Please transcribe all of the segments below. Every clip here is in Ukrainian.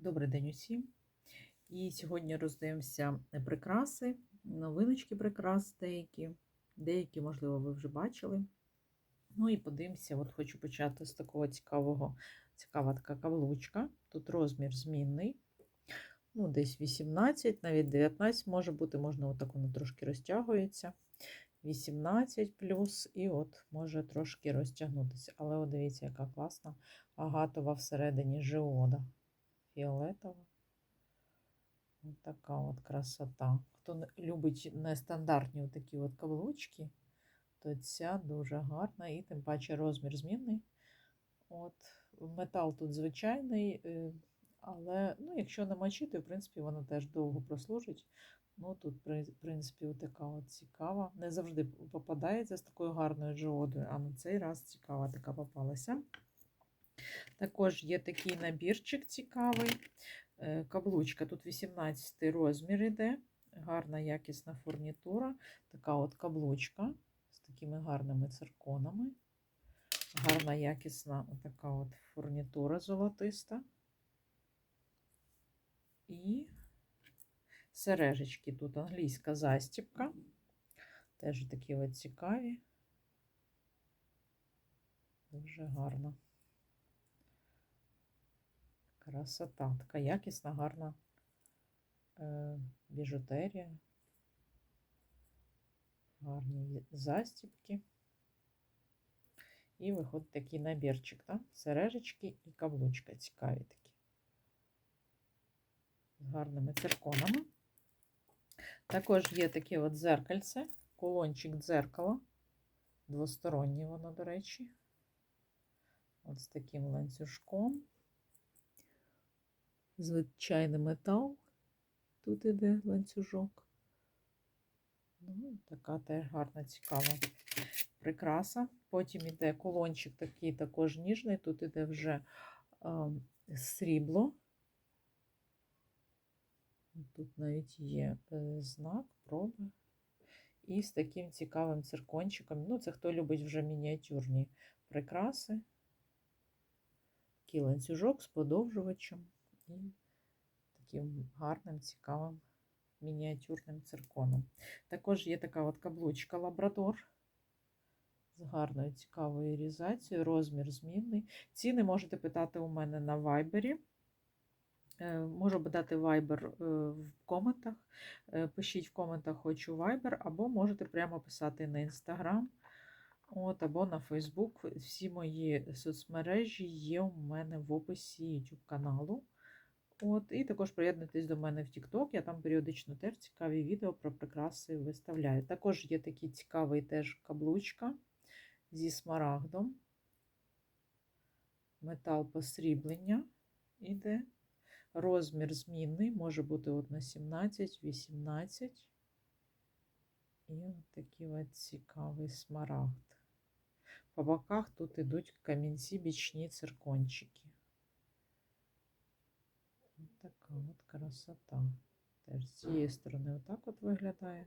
Добрий день усім. І сьогодні роздивимося прикраси, новиночки прикрас деякі. Деякі, можливо, ви вже бачили. Ну і подивимося, от хочу почати з такого цікавого, цікава така каблучка. Тут розмір змінний. Ну, десь 18, навіть 19 може бути, можна отак воно трошки розтягується. 18 плюс, і от може трошки розтягнутися. Але от дивіться, яка класна агатова всередині жиода фіолетова. Ось така от красота. Хто любить нестандартні такі от каблучки, то ця дуже гарна і тим паче розмір змінний. От, метал тут звичайний, е, але ну, якщо не мочити, в принципі, воно теж довго прослужить. Ну, тут, в принципі, така от цікава. Не завжди попадається з такою гарною жодою, а на цей раз цікава така попалася. Також є такий набірчик цікавий. Е, Каблучка. Тут 18 розмір іде. Гарна якісна фурнітура. Така от каблучка з такими гарними цирконами. Гарна якісна така от фурнітура золотиста. І сережечки. Тут англійська застіпка. Теж такі от цікаві. Дуже гарно. Красота. Така якісна, гарна е, біжутерія. Гарні застібки. І виходить такий набірчик, так? сережечки і каблучка цікаві такі. З гарними цирконами. Також є таке от дзеркальце, кулончик дзеркала. Двостороннє воно, до речі. От з таким ланцюжком. Звичайний метал. Тут іде ланцюжок. Ну, така теж гарна, цікава прикраса. Потім іде колончик такий також ніжний. Тут іде вже а, срібло. Тут навіть є е, знак, проби. І з таким цікавим циркончиком. Ну, це хто любить вже мініатюрні прикраси. Такий ланцюжок з подовжувачем і таким гарним, цікавим мініатюрним цирконом. Також є така от каблучка Лабрадор з гарною цікавою різацією, розмір змінний. Ціни можете питати у мене на вайбері. Е, Можу дати вайбер е, в коментах. Е, Пишіть в коментах хочу вайбер, або можете прямо писати на інстаграм. Або на Фейсбук. Всі мої соцмережі є у мене в описі YouTube каналу. От, і також приєднуйтесь до мене в TikTok. Я там періодично теж цікаві відео про прикраси виставляю. Також є такий цікавий теж каблучка зі смарагдом. Метал посріблення іде. Розмір змінний, може бути от на 17, 18. І от такий от цікавий смарагд. По боках тут йдуть камінці бічні циркончики. Така от красота. Теж з цієї сторони отак от виглядає.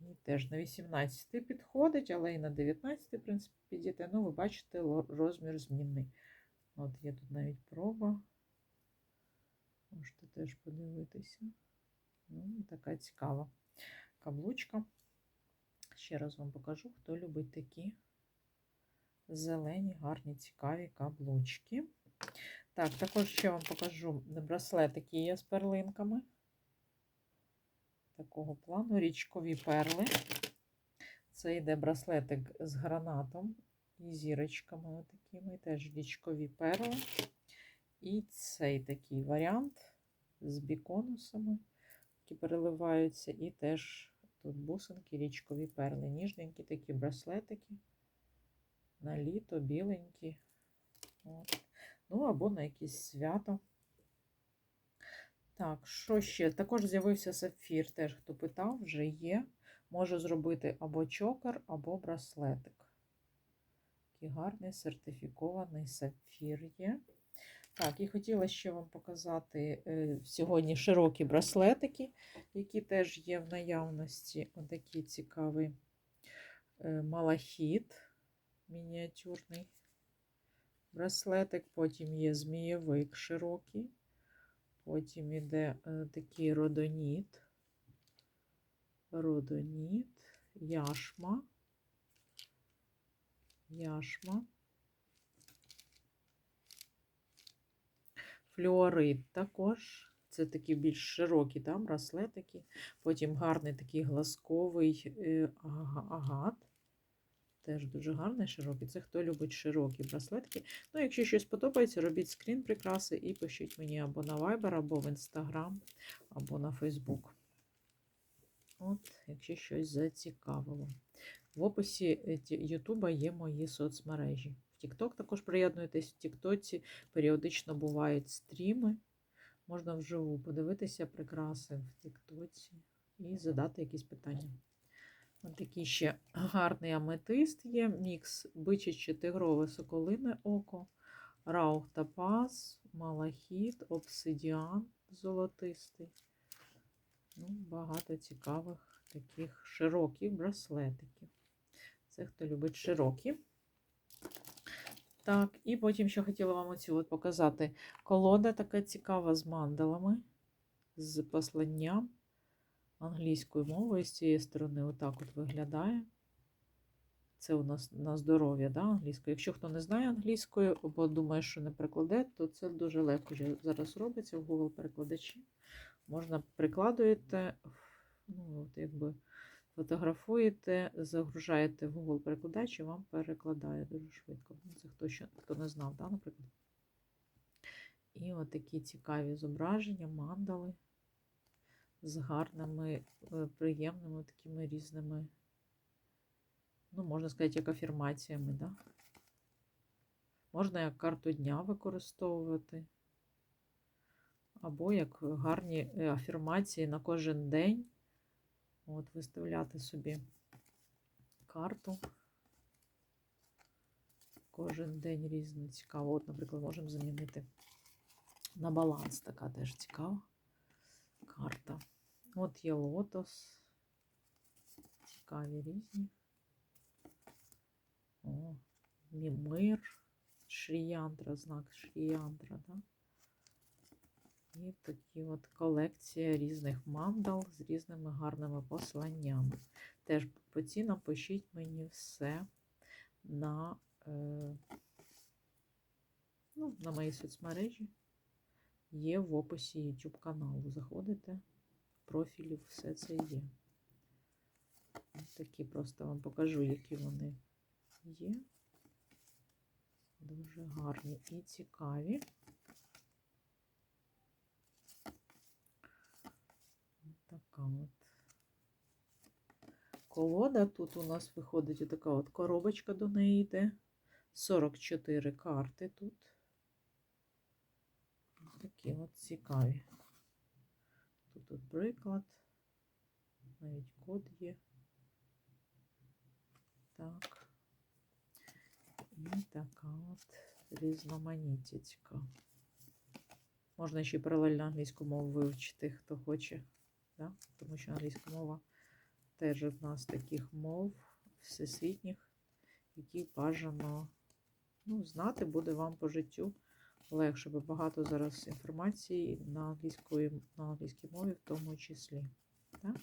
І теж на 18 підходить, але і на 19, в принципі, підійде. Ну, ви бачите, розмір змінний. От є тут навіть проба. Можете теж подивитися. Ну, і така цікава каблучка. Ще раз вам покажу, хто любить такі зелені, гарні, цікаві каблучки. Так, також ще вам покажу браслетики є з перлинками. Такого плану річкові перли. Це йде браслетик з гранатом і зірочками отакими, теж річкові перли. І цей такий варіант з біконусами, які переливаються, і теж тут бусинки, річкові перли. Ніжненькі такі браслетики. На літо, біленькі. От. Ну, або на якесь свято. Так, що ще? Також з'явився сапфір, теж хто питав, вже є. Можу зробити або чокер, або браслетик. Такий гарний сертифікований сапфір є. Так, і хотіла ще вам показати е, сьогодні широкі браслетики, які теж є в наявності. Отакий цікавий е, малахіт мініатюрний. Браслетик, потім є змієвик широкий, потім іде е, такий родоніт, родоніт, яшма, яшма, флюорит також. Це такі більш широкі да, браслетики. Потім гарний такий глазковий е, ага- агат. Теж дуже гарний широкий. Це хто любить широкі браслетки. Ну, якщо щось подобається, робіть скрін прикраси і пишіть мені або на Viber, або в Instagram, або на Facebook. От, якщо щось зацікавило. В описі е, Ютуба є мої соцмережі. В TikTok також приєднуйтесь. В Тіктоці періодично бувають стріми. Можна вживу подивитися прикраси в Тіктоці і задати якісь питання. Ось такий ще гарний аметист є. Мікс бичаче тигрове соколине око, раух топаз, малахіт, обсидіан золотистий. Ну, багато цікавих таких широких браслетиків. Це хто любить широкі. Так, і потім ще хотіла вам оцю от показати колода така цікава з мандалами, з посланням англійською мовою з цієї сторони. Отак от виглядає. Це у нас на здоров'я, да, англійською. Якщо хто не знає англійською, або думає, що не перекладе, то це дуже легко зараз робиться в Google перекладачі. Можна прикладуєте, ну, от якби фотографуєте, загружаєте в Google перекладач і вам перекладає дуже швидко. Ну, Це хто ще хто не знав, да, наприклад. І от такі цікаві зображення, мандали з гарними, е, приємними такими різними, ну, можна сказати, як афірмаціями, да? Можна як карту дня використовувати, або як гарні е, афірмації на кожен день. От, виставляти собі карту. Кожен день різно цікаво. От, наприклад, можемо замінити на баланс, така теж цікава карта. От є лотос. Цікаві різні. О, мімир, шріяндра, знак шріяндра, да? І такі от колекція різних мандал з різними гарними посланнями. Теж по цінам пишіть мені все на, е, ну, на моїй соцмережі. Є в описі YouTube каналу. Заходите, в профілі все це є. Ось такі просто вам покажу, які вони є. Дуже гарні і цікаві. Така от колода. Тут у нас виходить така от коробочка до неї йде. 44 карти тут. Такі от цікаві. Тут от приклад, навіть код є. Так. І така от різноманіття. Можна ще паралельно англійську мову вивчити, хто хоче, да? тому що англійська мова теж одна з таких мов всесвітніх, які бажано ну, знати буде вам по життю легше, бо багато зараз інформації на англійської, на англійській мові в тому числі. Так?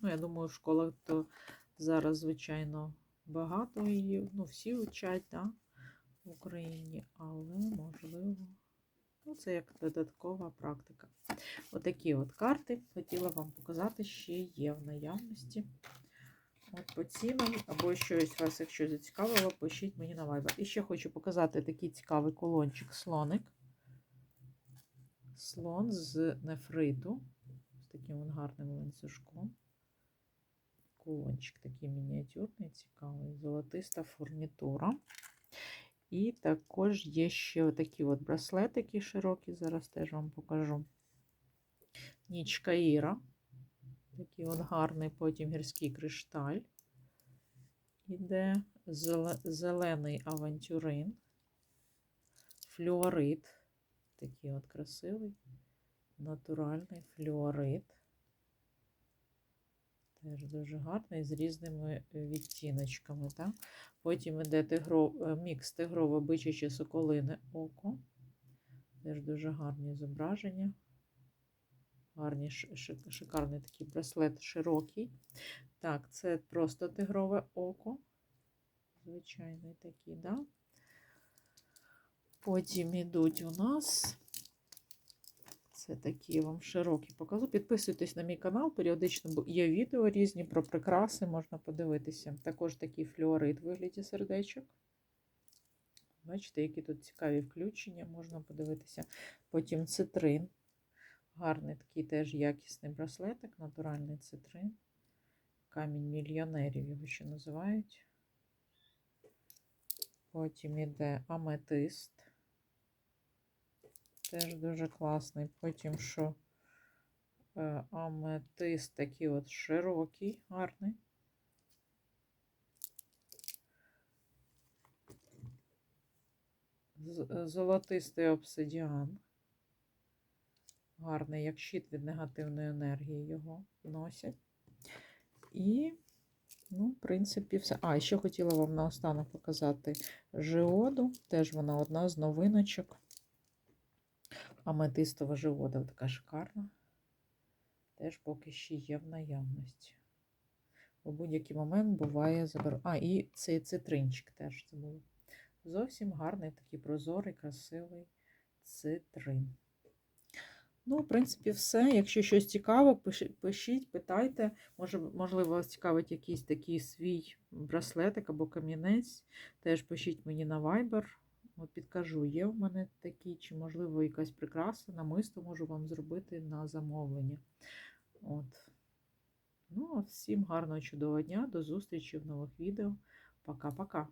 Ну, я думаю, в школах то зараз, звичайно, багато її, ну, всі вчать да, в Україні, але можливо. Ну, це як додаткова практика. Отакі от карти хотіла вам показати, ще є в наявності. От по цінам, або щось вас, якщо зацікавило, пишіть мені на Viber. І ще хочу показати такий цікавий колончик слоник. Слон з нефриту. З таким гарним ланцюжком. Колончик такий мініатюрний, цікавий, золотиста фурнітура. І також є ще такі от браслетики широкі, зараз теж вам покажу. Нічка Іра. Такий от гарний потім гірський кришталь. Іде зелений авантюрин, флюорит. Такий от красивий, натуральний флюорит. Теж дуже гарний з різними відтіночками. Так? Потім йде тигро, мікс тигрове бичаче соколине око. Теж дуже гарні зображення. Гарні, ши- ши- шикарний такий браслет широкий. Так, це просто тигрове око. Звичайний такий, да? Потім йдуть у нас. Це такі я вам широкі покажу. Підписуйтесь на мій канал, періодично є відео різні про прикраси, можна подивитися. Також такий флюорит в вигляді сердечок. Бачите, які тут цікаві включення, можна подивитися. Потім цитрин. Гарний такий теж якісний браслетик, натуральний цитрин. Камінь мільйонерів його ще називають. Потім іде аметист. Теж дуже класний. Потім що е, аметист такий от широкий, гарний. Е, Золотистий обсидіан. Гарний, як щит від негативної енергії його носять. І, ну, в принципі, все. А, ще хотіла вам наостанок показати жиоду. Теж вона одна з новиночок. Аметистова живода така шикарна. Теж поки ще є в наявності. У будь-який момент буває заберу. А, і цей цитринчик теж забула. Зовсім гарний, такий прозорий, красивий цитрин. Ну, в принципі, все. Якщо щось цікаво, пишіть, питайте. Може, можливо, вас цікавить якийсь такий свій браслетик або камінець. Теж пишіть мені на Viber. От підкажу, є в мене такі, чи, можливо, якась прикраса, намисто можу вам зробити на замовлення. От. Ну, всім гарного чудового дня, до зустрічі в нових відео. Пока-пока.